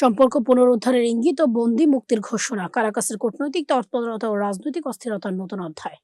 সম্পর্ক পুনরুদ্ধারের ইঙ্গিত ও বন্দি মুক্তির ঘোষণা, কারাকাসের কূটনৈতিক তৎপরতা ও রাজনৈতিক অস্থিরতার নতুন অধ্যায়।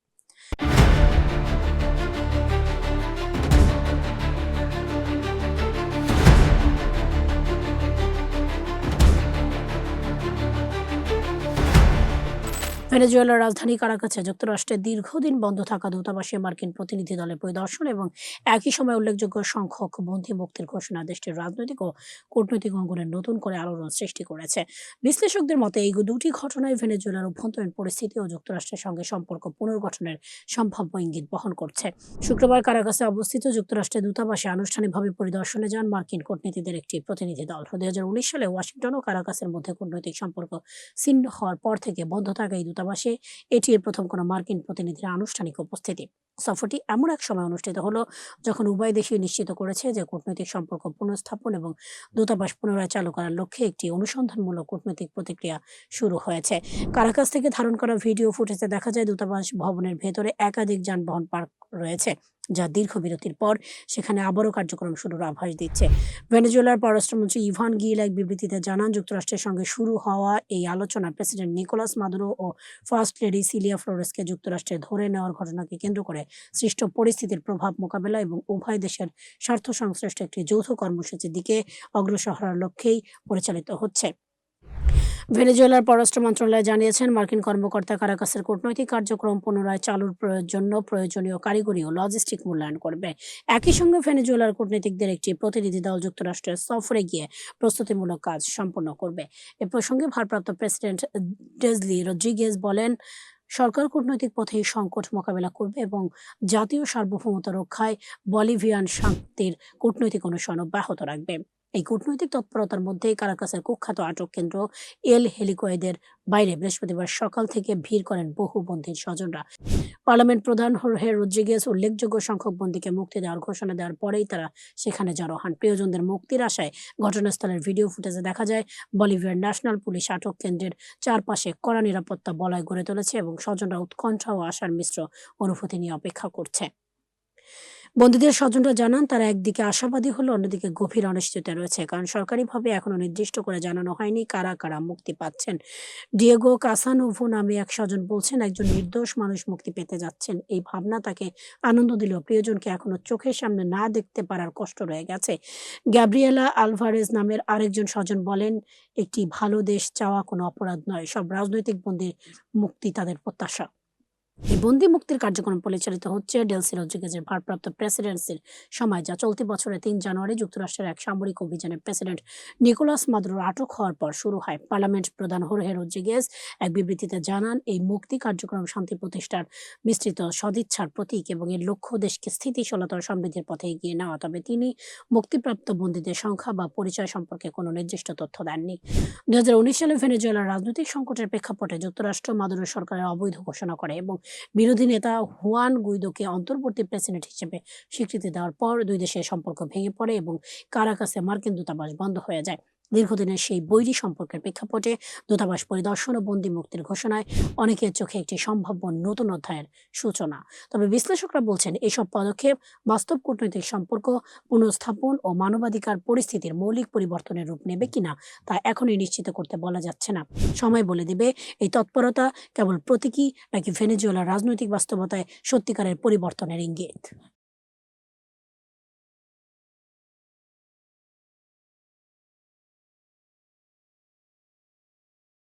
ভেনেজুয়েলার রাজধানী কারাকাছে যুক্তরাষ্ট্রের দীর্ঘদিন বন্ধ থাকা দূতাবাসে মার্কিন প্রতিনিধি দলের পরিদর্শন এবং একই সময় উল্লেখযোগ্য সংখ্যক বন্দী মুক্তির ঘোষণা দেশটির রাজনৈতিক ও কূটনৈতিক অঙ্গনে নতুন করে আলোড়ন সৃষ্টি করেছে। বিশ্লেষকদের মতে, এই দুটি ঘটনায় ভেনেজুয়েলার অভ্যন্তরীণ পরিস্থিতি ও যুক্তরাষ্ট্রের সঙ্গে সম্পর্ক পুনর্গঠনের সম্ভাব্য ইঙ্গিত বহন করছে। শুক্রবার কারাকাসে অবস্থিত যুক্তরাষ্ট্রের দূতাবাসে আনুষ্ঠানিকভাবে পরিদর্শনে যান মার্কিন কূটনীতিদের একটি প্রতিনিধি দল। দু হাজার উনিশ সালে ওয়াশিংটন ও কারাকাসের মধ্যে কূটনৈতিক সম্পর্ক ছিন্ন হওয়ার পর থেকে বন্ধ থাকা এই দূতাবাসে এটি এর প্রথম কোনো মার্কিন প্রতিনিধির আনুষ্ঠানিক উপস্থিতি। সফরটি এমন এক সময় অনুষ্ঠিত হলো যখন উভয় দেশই নিশ্চিত করেছে যে কূটনৈতিক সম্পর্ক পুনঃস্থাপন এবং দূতাবাস পুনরায় চালু করার লক্ষ্যে একটি অনুসন্ধানমূলক কূটনৈতিক প্রতিক্রিয়া শুরু হয়েছে। কারাকাস থেকে ধারণ করা ভিডিও ফুটেজে দেখা যায় দূতাবাস ভবনের ভেতরে একাধিক যানবাহন পার্ক রয়েছে যা দীর্ঘ বিরতির পর সেখানে আবারও কার্যক্রম শুরুর আভাস দিচ্ছে। ভেনেজুয়েলার পররাষ্ট্রমন্ত্রী ইভান গিল এক বিবৃতিতে জানান, যুক্তরাষ্ট্রের সঙ্গে শুরু হওয়া এই আলোচনা প্রেসিডেন্ট নিকোলাস মাদুরো ও ফার্স্ট লেডি সিলিয়া ফ্লোরেসকে যুক্তরাষ্ট্রে ধরে নেওয়ার ঘটনাকে কেন্দ্র করে সৃষ্ট পরিস্থিতির প্রভাব মোকাবেলা এবং উভয় দেশের স্বার্থ সংশ্লিষ্ট একটি যৌথ কর্মসূচির দিকে অগ্রসর হওয়ার লক্ষ্যেই পরিচালিত হচ্ছে। ভেনেজুয়েলার পররাষ্ট্র মন্ত্রণালয় জানিয়েছেন, মার্কিন কর্মকর্তা কারাকাসের কূটনৈতিক কার্যক্রম পুনরায় চালুর জন্য প্রয়োজনীয় কারিগরি ও লজিস্টিক মূল্যায়ন করবে। একই সঙ্গে ভেনেজুয়েলার কূটনীতিকদের একটি প্রতিনিধি দল যুক্তরাষ্ট্রের সফরে গিয়ে প্রস্তুতিমূলক কাজ সম্পন্ন করবে। এ প্রসঙ্গে ভারপ্রাপ্ত প্রেসিডেন্ট ডেজলি রদ্রিগেজ বলেন সরকার কূটনৈতিক পথে এই সংকট মোকাবেলা করবে এবং জাতীয় সার্বভৌমতা রক্ষায় বলিভিয়ান শান্তির কূটনৈতিক অনুসরণ অব্যাহত রাখবে। এই কূটনৈতিক তৎপরতার মধ্যেই কারাকাসের কুখ্যাত আটক কেন্দ্র এল হেলিকয়েদের বাইরে বৃহস্পতিবার সকাল থেকে ভিড় করেন বহু বন্দীর স্বজনরা। পার্লামেন্ট প্রধান হোর্হে রদ্রিগেজ উল্লেখযোগ্য সংখ্যক বন্দীকে মুক্তি দেওয়ার ঘোষণা দেওয়ার পরেই তারা সেখানে জড়ো হন। প্রিয়জনদের মুক্তির আশায় ঘটনাস্থলের ভিডিও ফুটেজে দেখা যায়, বলিভিয়ার ন্যাশনাল পুলিশ আটক কেন্দ্রের চারপাশে কড়া নিরাপত্তা বলয় গড়ে তুলেছে এবং স্বজনরা উৎকণ্ঠা ও আশার মিশ্র অনুভূতি নিয়ে অপেক্ষা করছে। বন্দীদের স্বজনরা জানান, তারা একদিকে আশাবাদী হলো, অন্যদিকে গভীর অনিশ্চয়তা রয়েছে। কারণ সরকারিভাবে এখনও নির্দিষ্ট করে জানানো হয়নি কারা কারা মুক্তি পাচ্ছেন। ডিয়েগো কাসানোভো নামে এক স্বজন বলছেন, একজন নির্দোষ মানুষ মুক্তি পেতে যাচ্ছেন। এই ভাবনা তাকে আনন্দ দিলেও প্রিয়জনকে এখনও চোখের সামনে না দেখতে পারার কষ্ট রয়ে গেছে। গ্যাব্রিয়েলা আলভারেজ নামের আরেকজন স্বজন বলেন, একটি ভালো দেশ চাওয়া কোনো অপরাধ নয়। সব রাজনৈতিক বন্দীর মুক্তি তাদের প্রত্যাশা। এই বন্দি মুক্তির কার্যক্রম পরিচালিত হচ্ছে ডেলসি রদ্রিগেজের ভারপ্রাপ্ত প্রেসিডেন্সির সময়, যা চলতি বছরের তিন জানুয়ারি যুক্তরাষ্ট্রের এক সামরিক অভিযানে প্রেসিডেন্ট নিকোলাস মাদুরোর আটক হওয়ার পর শুরু হয়। পার্লামেন্ট প্রধান হোরহে রদ্রিগেজ এক বিবৃতিতে জানান, এই মুক্তি কার্যক্রম শান্তি প্রতিষ্ঠার বিস্তৃত সদিচ্ছার প্রতীক এবং এর লক্ষ্য দেশকে স্থিতিশীলতা সমৃদ্ধির পথে এগিয়ে নেওয়া। তবে তিনি মুক্তিপ্রাপ্ত বন্দীদের সংখ্যা বা পরিচয় সম্পর্কে কোনো নির্দিষ্ট তথ্য দেননি। দুই হাজার উনিশ সালে ভেনেজুয়েলার রাজনৈতিক সংকটের প্রেক্ষাপটে যুক্তরাষ্ট্র মাদুরো সরকারের অবৈধ ঘোষণা করে এবং বিরোধী নেতা হুয়ান গুইদোকে অন্তর্বর্তী প্রেসিডেন্ট হিসেবে স্বীকৃতি দেওয়ার পর দুই দেশের সম্পর্ক ভেঙে পড়ে এবং কারাকাসে মার্কিন দূতাবাস বন্ধ হয়ে যায়। দীর্ঘদিনের সেই বৈরী সম্পর্কের প্রেক্ষাপটে দূতাবাস পরিদর্শন ও বন্দি মুক্তির ঘোষণায় অনেকের চোখে একটি সম্ভাব্য নতুন অধ্যায়ের সূচনা। তবে বিশ্লেষকরা বলছেন, এসব পদক্ষেপ বাস্তব কূটনৈতিক সম্পর্ক পুনঃস্থাপন ও মানবাধিকার পরিস্থিতির মৌলিক পরিবর্তনের রূপ নেবে কিনা তা এখনই নিশ্চিত করতে বলা যাচ্ছে না। সময় বলে দেবে, এই তৎপরতা কেবল প্রতীকী নাকি ভেনেজুয়েলার রাজনৈতিক বাস্তবতায় সত্যিকারের পরিবর্তনের ইঙ্গিত?